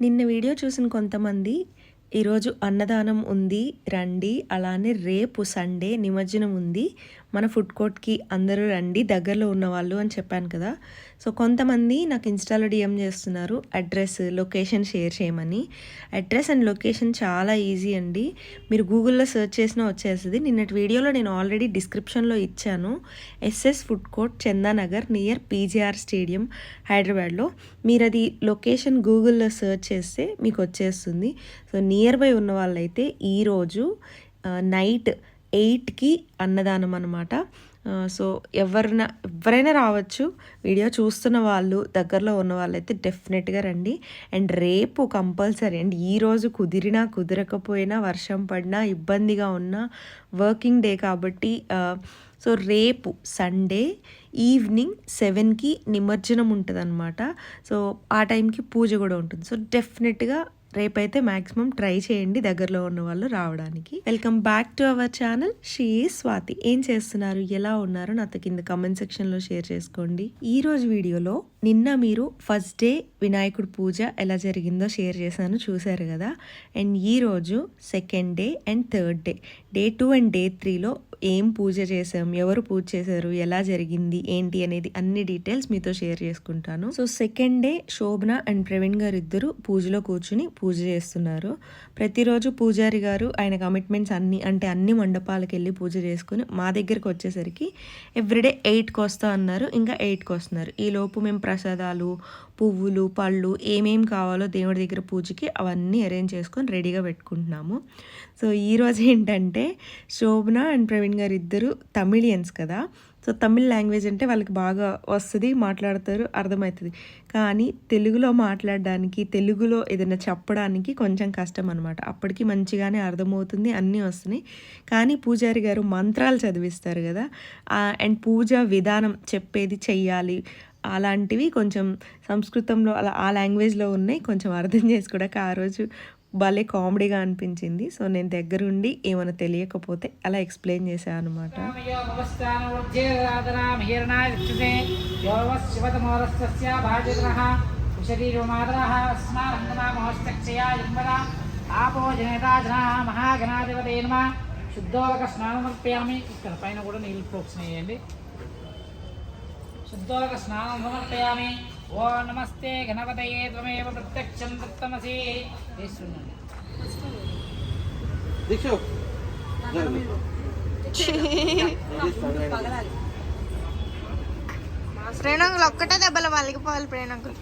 నిన్న వీడియో చూసిన కొంతమంది ఈరోజు అన్నదానం ఉంది రండి అలానే రేపు సండే నిమజ్జనం ఉంది మన ఫుడ్ కోర్ట్కి అందరూ రండి దగ్గరలో ఉన్న వాళ్ళు అని చెప్పాను కదా. సో కొంతమంది నాకు ఇన్స్టాలో డిఎం చేస్తున్నారు అడ్రస్ లొకేషన్ షేర్ చేయమని. అడ్రస్ అండ్ లొకేషన్ చాలా ఈజీ అండి. మీరు గూగుల్లో సెర్చ్ చేసినా వచ్చేస్తుంది. నిన్నటి వీడియోలో నేను ఆల్రెడీ డిస్క్రిప్షన్లో ఇచ్చాను. SS food court Chandanagar near PGR stadium హైదరాబాద్లో. మీరు అది లొకేషన్ గూగుల్లో సెర్చ్ చేస్తే మీకు వచ్చేస్తుంది. సో నియర్ బై ఉన్న వాళ్ళైతే ఈరోజు నైట్ ఎయిట్కి అన్నదానం అనమాట సో ఎవరిన ఎవరైనా రావచ్చు వీడియో చూస్తున్న వాళ్ళు దగ్గరలో ఉన్న వాళ్ళైతే డెఫినెట్గా రండి. అండ్ రేపు కంపల్సరీ అండ్ ఈరోజు కుదిరినా కుదరకపోయినా వర్షం పడినా ఇబ్బందిగా ఉన్నా వర్కింగ్ డే కాబట్టి సో రేపు సండే ఈవినింగ్ సెవెన్కి నిమజ్జనం ఉంటుంది అనమాట సో ఆ టైంకి పూజ కూడా ఉంటుంది. సో డెఫినెట్గా రేపైతే మాక్సిమం ట్రై చేయండి దగ్గరలో ఉన్న వాళ్ళు రావడానికి. Welcome back to our channel she Swathi ఏం చేస్తున్నారు? ఎలా ఉన్నారు? నాతో కింద కమెంట్ సెక్షన్లో షేర్ చేసుకోండి. ఈ రోజు వీడియోలో నిన్న మీరు ఫస్ట్ డే వినాయకుడు పూజ ఎలా జరిగిందో షేర్ చేశాను చూశారు కదా. అండ్ ఈరోజు second day and third day. Day two and day త్రీలో ఏం పూజ చేసాం ఎవరు పూజ చేశారు ఎలా జరిగింది ఏంటి అనేది అన్ని డీటెయిల్స్ మీతో షేర్ చేసుకుంటాను. So second day Shobhana and Praveen గారు ఇద్దరు పూజలో కూర్చుని పూజ చేస్తున్నారు. ప్రతిరోజు పూజారి గారు ఆయన కమిట్మెంట్స్ అన్ని అంటే అన్ని మండపాలకు వెళ్ళి పూజ చేసుకుని మా దగ్గరికి వచ్చేసరికి ఎవ్రీడే ఎయిట్కి వస్తా అన్నారు. ఇంకా ఎయిట్కి వస్తున్నారు. ఈ లోపు మేము ప్రసాదాలు పువ్వులు పళ్ళు ఏమేమి కావాలో దేవుడి దగ్గర పూజకి అవన్నీ అరేంజ్ చేసుకొని రెడీగా పెట్టుకుంటున్నాము. సో ఈరోజు ఏంటంటే శోభన అండ్ ప్రవీణ్ గారు ఇద్దరు తమిళియన్స్ కదా. సో తమిళ్ లాంగ్వేజ్ అంటే వాళ్ళకి బాగా వస్తుంది మాట్లాడతారు అర్థమవుతుంది. కానీ తెలుగులో మాట్లాడడానికి తెలుగులో ఏదైనా చెప్పడానికి కొంచెం కష్టం అనమాట అప్పటికి మంచిగానే అర్థమవుతుంది అన్నీ వస్తున్నాయి కానీ పూజారి గారు మంత్రాలు చదివిస్తారు కదా. అండ్ పూజ విధానం చెప్పేది చెయ్యాలి అలాంటివి కొంచెం సంస్కృతంలో అలా ఆ లాంగ్వేజ్లో ఉన్నాయి. కొంచెం అర్థం చేసుకోవడానికి ఆ రోజు భలే కామెడీగా అనిపించింది. సో నేను దగ్గరుండి ఏమైనా తెలియకపోతే అలా ఎక్స్ప్లెయిన్ చేశాను అనమాట ఆపో జనేతా జనా నమ శుద్ధోదక స్నానం అర్పయామి ఇక్కడ పైన కూడా నీళ్ళు ప్రోక్షణ చేయండి శుద్ధోదక స్నానం సమర్పయామి ఓ నమస్తే గణపతయే త్వమేవ ప్రత్యక్షం దత్తమసి తీసుకున్నాను దీక్షు ప్రేణంగులు ఒక్కటే దెబ్బలు వాళ్ళకి పోవాలి ప్రేణంగులు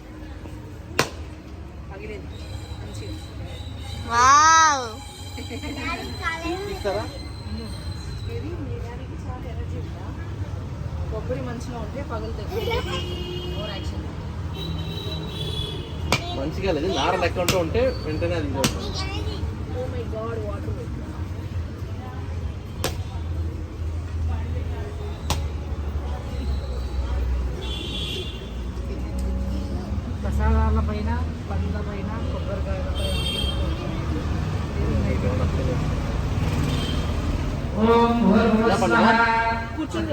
వావ్ కొబ్బరి మంచిగా ఉంటే పగులుతుంది మంచిగా లేదు. నార లెక్క ఉంటూ ఉంటే వెంటనే అది. ఓ మై గాడ్ వాటర్ ప్రసాదాల పైన పండ్ల పైన కొబ్బరికాయల పైన. ఓం భూర్భువస్వః. కూర్చుంది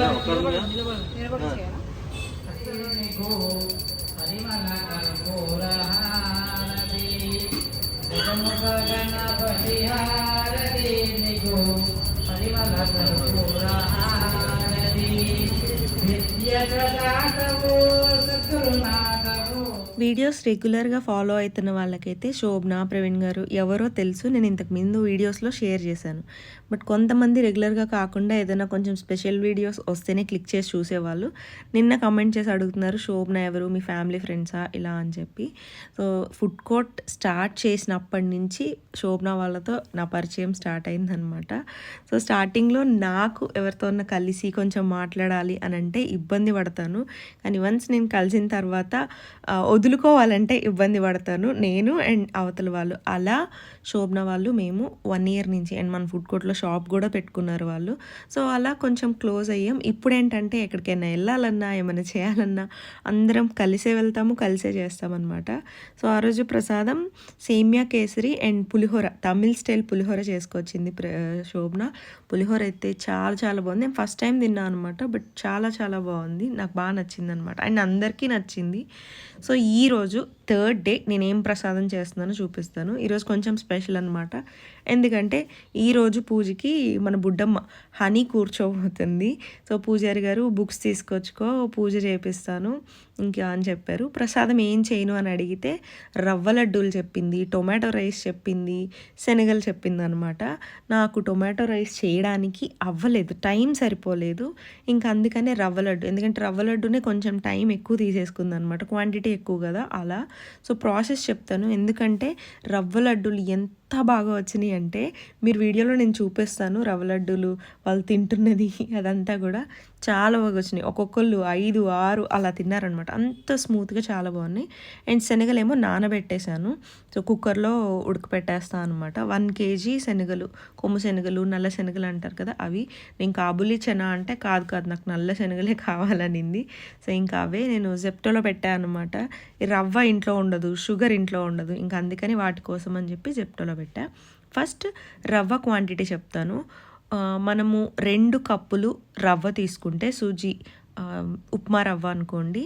యా, ఒక్కడు పరిమళ వీడియోస్ రెగ్యులర్గా ఫాలో అవుతున్న వాళ్ళకైతే శోభన ప్రవీణ్ గారు ఎవరో తెలుసు. నేను ఇంతకు ముందు వీడియోస్లో షేర్ చేశాను. బట్ కొంతమంది రెగ్యులర్గా కాకుండా ఏదైనా కొంచెం స్పెషల్ వీడియోస్ వస్తేనే క్లిక్ చేసి చూసేవాళ్ళు. నిన్న కమెంట్ చేసి అడుగుతున్నారు శోభన ఎవరు? మీ ఫ్యామిలీ ఫ్రెండ్సా? ఇలా అని చెప్పి. సో ఫుడ్ కోర్ట్ స్టార్ట్ చేసినప్పటి నుంచి శోభన వాళ్ళతో నా పరిచయం స్టార్ట్ అయిందనమాట సో స్టార్టింగ్లో నాకు ఎవరితోన్నా కలిసి కొంచెం మాట్లాడాలి అని అంటే ఇబ్బంది పడతాను. కానీ వన్స్ నేను కలిసిన తర్వాత వదులుకోవాలంటే ఇబ్బంది పడతాను నేను అండ్ అవతల వాళ్ళు. అలా శోభన వాళ్ళు మేము వన్ ఇయర్ నుంచి అండ్ మన ఫుడ్ కోర్ట్లో షాప్ కూడా పెట్టుకున్నారు వాళ్ళు. సో అలా కొంచెం క్లోజ్ అయ్యాం. ఇప్పుడు ఏంటంటే ఎక్కడికైనా వెళ్ళాలన్నా ఏమైనా చేయాలన్నా అందరం కలిసే వెళ్తాము కలిసే చేస్తామన్నమాట. సో ఆ రోజు ప్రసాదం సేమియా kesari and pulihora Tamil style పులిహోర చేసుకొచ్చింది ప్ర శోభన. పులిహోర అయితే చాలా చాలా బాగుంది. నేను ఫస్ట్ టైం తిన్నాను అనమాట బట్ చాలా చాలా బాగుంది. నాకు బాగా నచ్చింది అనమాట అండ్ అందరికీ నచ్చింది. సో ఈరోజు థర్డ్ డే నేను ఏం ప్రసాదం చేస్తున్నానో చూపిస్తాను. ఈరోజు కొంచెం స్పెషల్ అనమాట ఎందుకంటే ఈరోజు పూజకి మన బుడ్డమ్మ హనీ కూర్చోబోతుంది. సో పూజారి గారు బుక్స్ తీసుకొచ్చుకో పూజ చేపిస్తాను ఇంకా అని చెప్పారు. ప్రసాదం ఏం చేయను అని అడిగితే రవ్వ లడ్డూలు చెప్పింది టొమాటో రైస్ చెప్పింది శనగలు చెప్పింది అనమాట నాకు టొమాటో రైస్ చేయడానికి అవ్వలేదు టైం సరిపోలేదు. ఇంకా అందుకనే రవ్వ లడ్డు ఎందుకంటే రవ్వ లడ్డునే కొంచెం టైం ఎక్కువ తీసేసుకుంది అనమాట క్వాంటిటీ ఎక్కువ కదా అలా. సో ప్రాసెస్ చెప్తాను ఎందుకంటే రవ్వ లడ్డూలు ఎంత బాగా వచ్చినాయి అంటే మీరు వీడియోలో నేను చూపిస్తాను రవ్వ లడ్డూలు వాళ్ళు తింటున్నది అదంతా కూడా చాలా బాగా వచ్చినాయి. ఒక్కొక్కళ్ళు ఐదు ఆరు అలా తిన్నారనమాట అంత స్మూత్గా చాలా బాగున్నాయి. అండ్ శనగలేమో నానబెట్టేశాను. సో కుక్కర్లో ఉడకపెట్టేస్తాను అనమాట వన్ కేజీ శనగలు కొమ్ము శనగలు నల్ల శనగలు అంటారు కదా అవి. నేను కాబులి చెన అంటే కాదు కాదు. నాకు నల్ల శనగలే కావాలనింది. సో ఇంకా అవే నేను జెప్టోలో పెట్టాను అనమాట ఈ రవ్వ ఇంట్లో ఉండదు షుగర్ ఇంట్లో ఉండదు. ఇంకా అందుకని వాటి కోసం అని చెప్పి జెప్టోలో పెట్టా. ఫస్ట్ రవ్వ క్వాంటిటీ చెప్తాను. మనము రెండు కప్పులు రవ్వ తీసుకుంటే సూజీ ఉప్మా రవ్వ అనుకోండి.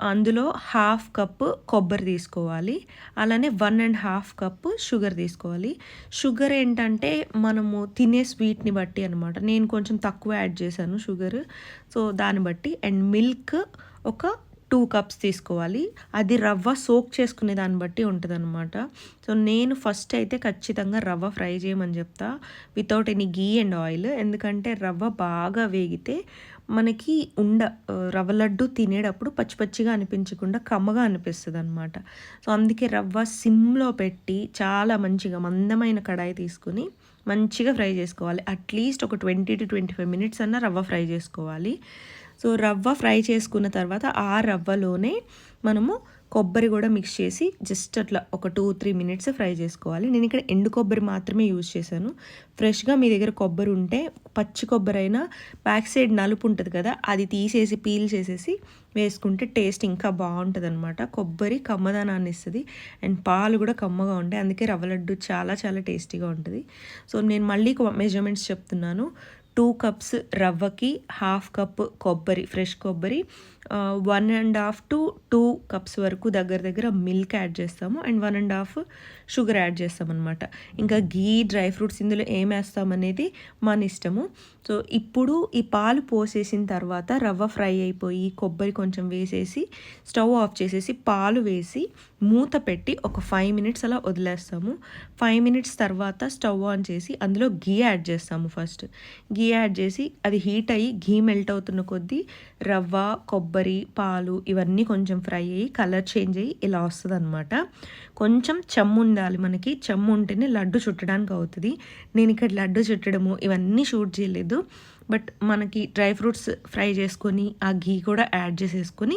అందులో హాఫ్ కప్పు కొబ్బరి తీసుకోవాలి. అలానే one and half cup sugar తీసుకోవాలి. షుగర్ ఏంటంటే మనము తినే స్వీట్ని బట్టి అనమాట నేను కొంచెం తక్కువ యాడ్ చేశాను షుగర్. సో దాన్ని బట్టి అండ్ మిల్క్ ఒక టూ కప్స్ తీసుకోవాలి. అది రవ్వ సోక్ చేసుకునే దాన్ని బట్టి ఉంటుంది అనమాట సో నేను ఫస్ట్ అయితే ఖచ్చితంగా రవ్వ ఫ్రై చేయమని చెప్తా. Without any ghee and oil. ఎందుకంటే రవ్వ బాగా వేగితే మనకి ఉండ రవ్వ లడ్డు తినేటప్పుడు పచ్చి పచ్చిగా అనిపించకుండా కమ్మగా అనిపిస్తుంది అనమాట సో అందుకే రవ్వ సిమ్లో పెట్టి చాలా మంచిగా మందమైన కడాయి తీసుకుని మంచిగా ఫ్రై చేసుకోవాలి. అట్లీస్ట్ ఒక twenty to twenty five minutes అన్న రవ్వ ఫ్రై చేసుకోవాలి. సో రవ్వ ఫ్రై చేసుకున్న తర్వాత ఆ రవ్వలోనే మనము కొబ్బరి కూడా మిక్స్ చేసి జస్ట్ అట్లా ఒక టూ త్రీ మినిట్స్ ఫ్రై చేసుకోవాలి. నేను ఇక్కడ ఎండు కొబ్బరి మాత్రమే యూజ్ చేశాను. ఫ్రెష్గా మీ దగ్గర కొబ్బరి ఉంటే పచ్చి కొబ్బరి అయినా బ్యాక్ సైడ్ నలుపు ఉంటుంది కదా అది తీసేసి పీల్ చేసేసి వేసుకుంటే టేస్ట్ ఇంకా బాగుంటుంది అనమాట కొబ్బరి కమ్మదనాన్ని ఇస్తుంది. అండ్ పాలు కూడా కమ్మగా ఉంటాయి. అందుకే రవ్వ లడ్డు చాలా చాలా టేస్టీగా ఉంటుంది. సో నేను మళ్ళీ మెజర్మెంట్స్ చెప్తున్నాను. టూ కప్స్ రవ్వకి హాఫ్ కప్ కొబ్బరి ఫ్రెష్ కొబ్బరి one and half to two cups వరకు దగ్గర దగ్గర మిల్క్ యాడ్ చేస్తాము and one and half sugar add చేస్తామన్నమాట. ఇంకా గీ డ్రై ఫ్రూట్స్ ఇందులో ఏం వేస్తామనేది మన ఇష్టము. సో ఇప్పుడు ఈ పాలు పోసేసిన తర్వాత రవ్వ ఫ్రై అయిపోయి కొబ్బరి కొంచెం వేసేసి స్టవ్ ఆఫ్ చేసేసి పాలు వేసి మూత పెట్టి ఒక ఫైవ్ మినిట్స్ అలా వదిలేస్తాము. ఫైవ్ మినిట్స్ తర్వాత స్టవ్ ఆన్ చేసి అందులో గీ యాడ్ చేస్తాము ఫస్ట్ గీ యాడ్ చేసి అది హీట్ అయ్యి ఘీ మెల్ట్ అవుతున్న కొద్దీ రవ్వ కొబ్బరి పాలు ఇవన్నీ కొంచెం ఫ్రై అయ్యి కలర్ చేంజ్ అయ్యి ఇలా వస్తుంది అనమాట కొంచెం చెమ్ము ఉండాలి మనకి. చెమ్ము ఉంటేనే లడ్డు చుట్టడానికి అవుతుంది. నేను ఇక్కడ లడ్డు చుట్టడము ఇవన్నీ షూట్ చేయలేదు. బట్ మనకి డ్రై ఫ్రూట్స్ ఫ్రై చేసుకొని ఆ ఘీ కూడా యాడ్ చేసేసుకొని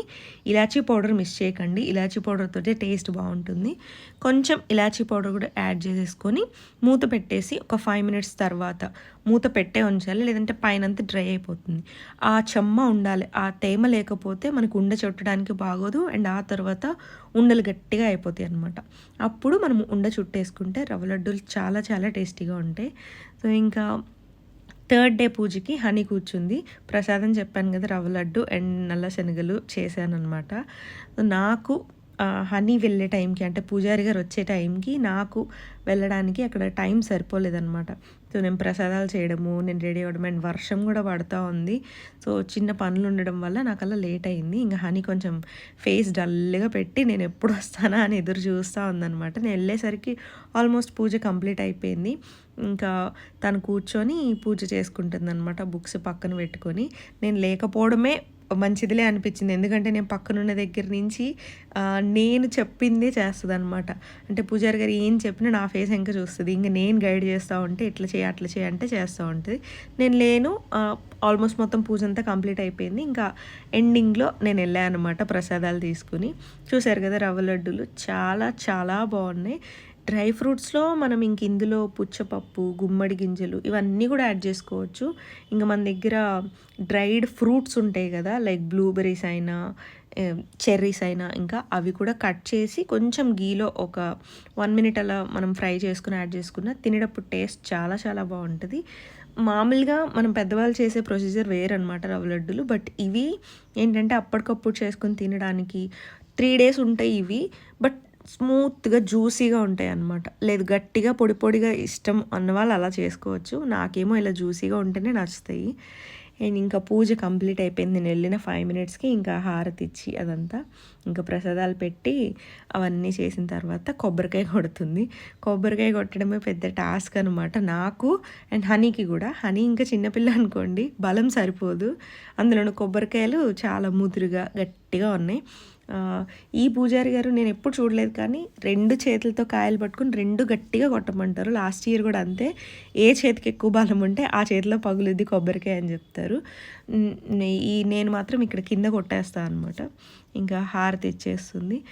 ఇలాచీ పౌడర్ మిస్ చేయకండి. ఇలాచీ పౌడర్తో టేస్ట్ బాగుంటుంది. కొంచెం ఇలాచీ పౌడర్ కూడా యాడ్ చేసేసుకొని మూత పెట్టేసి ఒక ఫైవ్ మినిట్స్ తర్వాత మూత పెట్టే ఉంచాలి. లేదంటే పైనంతా డ్రై అయిపోతుంది. ఆ చెమ్మ ఉండాలి. ఆ తేమ లేకపోతే మనకు ఉండ చుట్టడానికి బాగోదు. అండ్ ఆ తర్వాత ఉండలు గట్టిగా అయిపోతాయి అనమాట అప్పుడు మనం ఉండ చుట్టేసుకుంటే రవ్వ లడ్డూలు చాలా చాలా టేస్టీగా ఉంటాయి. సో ఇంకా థర్డ్ డే పూజకి హనీ కూర్చుంది. ప్రసాదం చెప్పాను కదా రవ్వ లడ్డు అండ్ నల్ల శనగలు చేశానమాట అనమాట నాకు హనీ వెళ్ళే టైంకి అంటే పూజారి గారు వచ్చే టైంకి నాకు వెళ్ళడానికి అక్కడ టైం సరిపోలేదన్నమాట. సో నేను ప్రసాదాలు చేయడము నేను రెడీ అవ్వడం అండ్ వర్షం కూడా పడుతూ ఉంది. సో చిన్న పనులు ఉండడం వల్ల నాకు అలా లేట్ అయింది. ఇంకా హనీ కొంచెం ఫేస్ డల్గా పెట్టి నేను ఎప్పుడు వస్తానా అని ఎదురు చూస్తూ ఉందన్నమాట. నేను వెళ్ళేసరికి ఆల్మోస్ట్ పూజ కంప్లీట్ అయిపోయింది. ఇంకా తను కూర్చొని పూజ చేసుకుంటుంది అనమాట బుక్స్ పక్కన పెట్టుకొని. నేను లేకపోవడమే మంచిదిలే అనిపించింది. ఎందుకంటే నేను పక్కనున్న దగ్గర నుంచి నేను చెప్పిందే చేస్తుంది అనమాట అంటే పూజారి గారు ఏం చెప్పినా నా ఫేస్ ఇంకా చూస్తుంది. ఇంకా నేను గైడ్ చేస్తూ ఉంటే ఇట్లా చేయి అట్లా చేయి అంటే చేస్తూ ఉంటుంది. నేను లేను ఆల్మోస్ట్ మొత్తం పూజ అంతా కంప్లీట్ అయిపోయింది. ఇంకా ఎండింగ్లో నేను వెళ్ళాను అనమాట ప్రసాదాలు తీసుకుని. చూశారు కదా రవ్వ లడ్డూలు? చాలా చాలా బాగున్నాయి. డ్రై ఫ్రూట్స్లో మనం ఇంక ఇందులో పుచ్చపప్పు గుమ్మడి గింజలు ఇవన్నీ కూడా యాడ్ చేసుకోవచ్చు. ఇంకా మన దగ్గర డ్రైడ్ ఫ్రూట్స్ ఉంటాయి కదా లైక్ బ్లూబెర్రీస్ అయినా చెర్రీస్ అయినా ఇంకా అవి కూడా కట్ చేసి కొంచెం గీలో ఒక వన్ మినిట్ అలా మనం ఫ్రై చేసుకుని యాడ్ చేసుకున్న తినేటప్పుడు టేస్ట్ చాలా చాలా బాగుంటుంది. మామూలుగా మనం పెద్దవాళ్ళు చేసే ప్రొసీజర్ వేరనమాట రవ్వ లడ్డులు బట్ ఇవి ఏంటంటే అప్పటికప్పుడు చేసుకొని తినడానికి త్రీ డేస్ ఉంటాయి ఇవి. బట్ స్మూత్గా జ్యూసీగా ఉంటాయి అన్నమాట లేదు గట్టిగా పొడి పొడిగా ఇష్టం అన్న వాళ్ళు అలా చేసుకోవచ్చు. నాకేమో ఇలా జ్యూసీగా ఉంటేనే నచ్చుతాయి. అండ్ ఇంకా పూజ కంప్లీట్ అయిపోయింది. నేను వెళ్ళిన ఫైవ్ మినిట్స్కి ఇంకా హారతి ఇచ్చి అదంతా. ఇంకా ప్రసాదాలు పెట్టి అవన్నీ చేసిన తర్వాత కొబ్బరికాయ కొడుతుంది. కొబ్బరికాయ కొట్టడమే పెద్ద టాస్క్ అనమాట నాకు అండ్ హనీకి కూడా. హనీ ఇంకా చిన్నపిల్ల అనుకోండి బలం సరిపోదు. అందులోని కొబ్బరికాయలు చాలా ముదురుగా గట్టిగా ఉన్నాయి. ఈ పూజారి గారు నేను ఎప్పుడు చూడలేదు కానీ రెండు చేతులతో కాయలు పట్టుకుని రెండు గట్టిగా కొట్టమంటారు. లాస్ట్ ఇయర్ కూడా అంతే. ఏ చేతికి ఎక్కువ బలం ఉంటే ఆ చేతిలో పగులుద్ది కొబ్బరికాయ అని చెప్తారు. ఈ నేను మాత్రం ఇక్కడ కింద కొట్టేస్తాను అనమాట ఇంకా హారతి ఇచ్చేస్తుంది.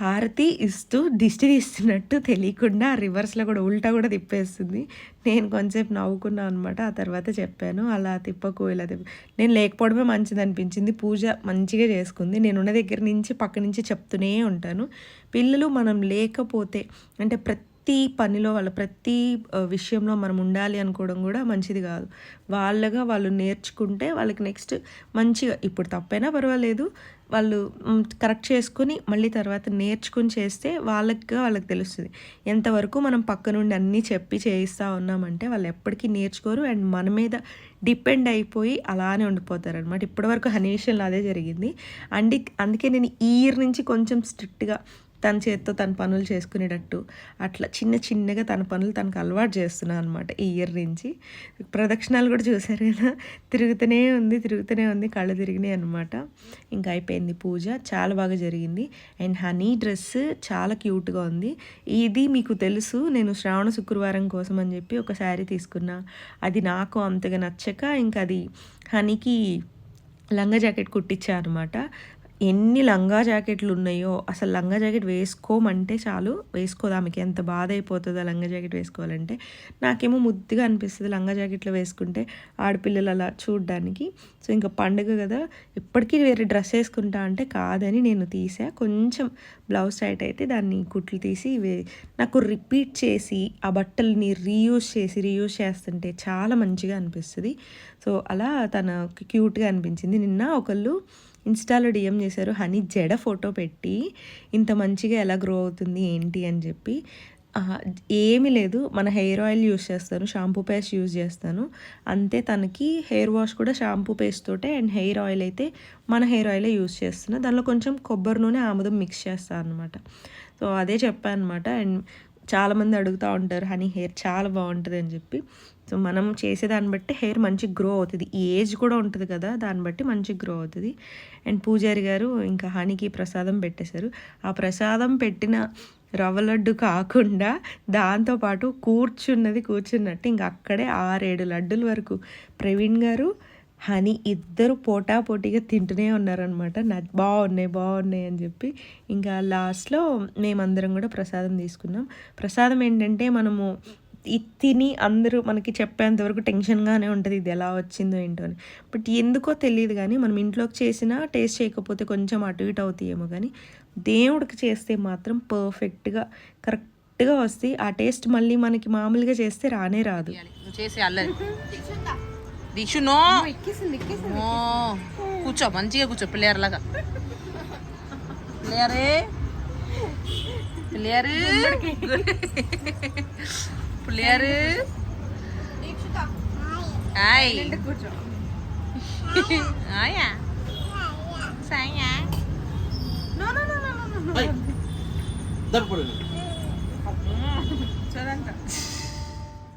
హారతి ఇస్తూ దిష్టి తీస్తున్నట్టు తెలియకుండా రివర్స్లో కూడా ఉల్టా కూడా తిప్పేస్తుంది. నేను కొంచెంసేపు నవ్వుకున్నాను అనమాట ఆ తర్వాత చెప్పాను అలా తిప్పకు ఇలా తిప్ప నేను లేకపోవడమే మంచిది అనిపించింది. పూజ మంచిగా చేసుకుంది. నేను ఉన్న దగ్గర నుంచి పక్క నుంచి చెప్తూనే ఉంటాను. పిల్లలు మనం లేకపోతే అంటే ప్రతి ప్రతి పనిలో వాళ్ళ ప్రతి విషయంలో మనం ఉండాలి అనుకోవడం కూడా మంచిది కాదు. వాళ్ళగా వాళ్ళు నేర్చుకుంటే వాళ్ళకి నెక్స్ట్ మంచిగా ఇప్పుడు తప్పైనా పర్వాలేదు. వాళ్ళు కరెక్ట్ చేసుకుని మళ్ళీ తర్వాత నేర్చుకుని చేస్తే వాళ్ళకి వాళ్ళకి తెలుస్తుంది. ఎంతవరకు మనం పక్క నుండి అన్నీ చెప్పి చేయిస్తూ ఉన్నామంటే వాళ్ళు ఎప్పటికీ నేర్చుకోరు. అండ్ మన మీద డిపెండ్ అయిపోయి అలానే ఉండిపోతారు అనమాట ఇప్పటివరకు హనీషన్లో అదే జరిగింది. అండి అందుకే నేను ఈ ఇయర్ నుంచి కొంచెం స్ట్రిక్ట్గా తన చేత్తో తన పనులు చేసుకునేటట్టు అట్లా చిన్న చిన్నగా తన పనులు తనకు అలవాటు చేస్తున్నాను అనమాట ఈ ఇయర్ నుంచి ప్రదక్షిణాలు కూడా చూసారు కదా. తిరుగుతూనే ఉంది తిరుగుతూనే ఉంది కళ్ళు తిరిగినాయి అనమాట ఇంకా అయిపోయింది పూజ చాలా బాగా జరిగింది. అండ్ హనీ డ్రెస్ చాలా క్యూట్గా ఉంది. ఇది మీకు తెలుసు నేను శ్రావణ శుక్రవారం కోసం అని చెప్పి ఒక శారీ తీసుకున్నా. అది నాకు అంతగా నచ్చక ఇంకా అది హనీకి లంగా జాకెట్ కుట్టించా అనమాట ఎన్ని లంగా జాకెట్లు ఉన్నాయో అసలు లంగా జాకెట్ వేసుకోమంటే చాలు. వేసుకోదు ఆమెకి. ఎంత బాధ అయిపోతుందో లంగా జాకెట్ వేసుకోవాలంటే. నాకేమో ముద్దుగా అనిపిస్తుంది లంగా జాకెట్లో వేసుకుంటే ఆడపిల్లలు అలా చూడడానికి. సో ఇంకా పండుగ కదా. ఎప్పటికీ వేరే డ్రెస్ వేసుకుంటా అంటే కాదని నేను తీసా. కొంచెం బ్లౌజ్ టైట్ అయితే దాన్ని కుట్లు తీసి వే నాకు రిపీట్ చేసి ఆ బట్టల్ని రీయూజ్ చేసి రీయూజ్ చేస్తుంటే చాలా మంచిగా అనిపిస్తుంది. సో అలా తన క్యూట్గా అనిపించింది. నిన్న ఒకళ్ళు ఇన్స్టాలో డిఎం చేశారు హనీ జడ ఫోటో పెట్టి ఇంత మంచిగా ఎలా గ్రో అవుతుంది ఏంటి? అని చెప్పి. ఏమీ లేదు మన హెయిర్ ఆయిల్ యూస్ చేస్తాను షాంపూ పేస్ట్ యూజ్ చేస్తాను. అంతే తనకి హెయిర్ వాష్ కూడా షాంపూ పేస్ట్ తోటే అండ్ హెయిర్ ఆయిల్ అయితే మన హెయిర్ ఆయిలే యూస్ చేస్తున్నా. దానిలో కొంచెం కొబ్బరి నూనె ఆముదం మిక్స్ చేస్తాను అనమాట సో అదే చెప్పాను అనమాట అండ్ చాలామంది అడుగుతూ ఉంటారు హనీ హెయిర్ చాలా బాగుంటుంది అని చెప్పి. సో మనం చేసేదాన్ని బట్టి హెయిర్ మంచి గ్రో అవుతుంది. ఈ ఏజ్ కూడా ఉంటుంది కదా దాన్ని బట్టి మంచి గ్రో అవుతుంది. అండ్ పూజారి గారు ఇంకా హనీకి ప్రసాదం పెట్టేశారు. ఆ ప్రసాదం పెట్టిన రవ్వ లడ్డు కాకుండా దాంతోపాటు కూర్చున్నది కూర్చున్నట్టు ఇంకా అక్కడే ఆరేడు లడ్డుల వరకు ప్రవీణ్ గారు హనీ ఇద్దరు పోటా పోటీగా తింటూనే ఉన్నారనమాట నా బాగున్నాయి బాగున్నాయి అని చెప్పి. ఇంకా లాస్ట్లో మేమందరం కూడా ప్రసాదం తీసుకున్నాం. ప్రసాదం ఏంటంటే మనము ఇది తిని అందరూ మనకి చెప్పేంత వరకు టెన్షన్గానే ఉంటుంది ఇది ఎలా వచ్చిందో ఏంటో అని. బట్ ఎందుకో తెలియదు కానీ మనం ఇంట్లోకి చేసినా టేస్ట్ చేయకపోతే కొంచెం అటు ఇటు అవుతాయేమో కానీ దేవుడికి చేస్తే మాత్రం పర్ఫెక్ట్గా కరెక్ట్గా వస్తాయి ఆ టేస్ట్ మళ్ళీ మనకి మామూలుగా చేస్తే రానే రాదు. చేసే అల్లరి. Deekshu no no. కూర్చో మంచిగా కూర్చో ప్లేయర్ లాగా ప్లేయరే ప్లేయర్ ప్లేయర్ హాయ్ ఆయా సాయా దప్పుడు సో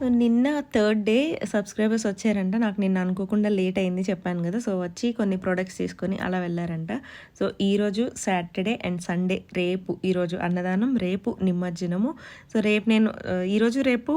నిన్న థర్డ్ డే సబ్స్క్రైబర్స్ వచ్చారంట. నాకు నిన్న అనుకోకుండా లేట్ అయింది చెప్పాను కదా. సో వచ్చి కొన్ని ప్రోడక్ట్స్ తీసుకొని అలా వెళ్ళారంట. సో ఈరోజు సాటర్డే అండ్ సండే రేపు ఈరోజు అన్నదానం రేపు నిమజ్జనము. సో రేపు నేను ఈరోజు రేపు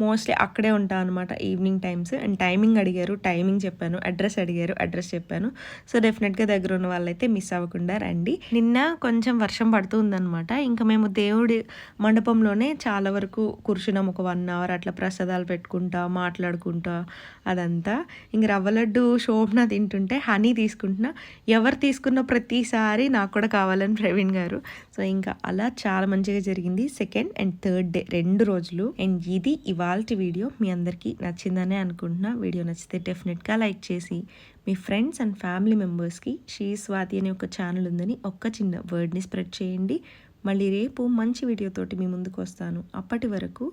మోస్ట్లీ అక్కడే ఉంటాను అనమాట ఈవినింగ్ టైమ్స్ అండ్ టైమింగ్ అడిగారు టైమింగ్ చెప్పాను అడ్రస్ అడిగారు అడ్రస్ చెప్పాను. సో డెఫినెట్గా దగ్గర ఉన్న వాళ్ళైతే మిస్ అవ్వకుండా రండి. నిన్న కొంచెం వర్షం పడుతుందనమాట ఇంకా మేము దేవుడి మండపంలోనే చాలా వరకు కూర్చున్నాం ఒక వన్ అవర్ అట్లా ప్రసాదాలు పెట్టుకుంటా మాట్లాడుకుంటా అదంతా. ఇంక రవ్వ లడ్డు శోభన తింటుంటే హనీ తీసుకుంటున్నా. ఎవరు తీసుకున్న ప్రతిసారి నాకు కూడా కావాలని ప్రవీణ్ గారు. సో ఇంకా అలా చాలా మంచిగా జరిగింది. సెకండ్ అండ్ థర్డ్ డే రెండు రోజులు. అండ్ ఇది ఇవాళ వీడియో. మీ అందరికీ నచ్చిందనే అనుకుంటున్నా. వీడియో నచ్చితే డెఫినెట్గా లైక్ చేసి మీ ఫ్రెండ్స్ అండ్ ఫ్యామిలీ మెంబర్స్కి శ్రీ స్వాతి అనే ఒక ఛానల్ ఉందని ఒక్క చిన్న వర్డ్ని స్ప్రెడ్ చేయండి. మళ్ళీ రేపు మంచి వీడియోతోటి మీ ముందుకు వస్తాను. అప్పటి వరకు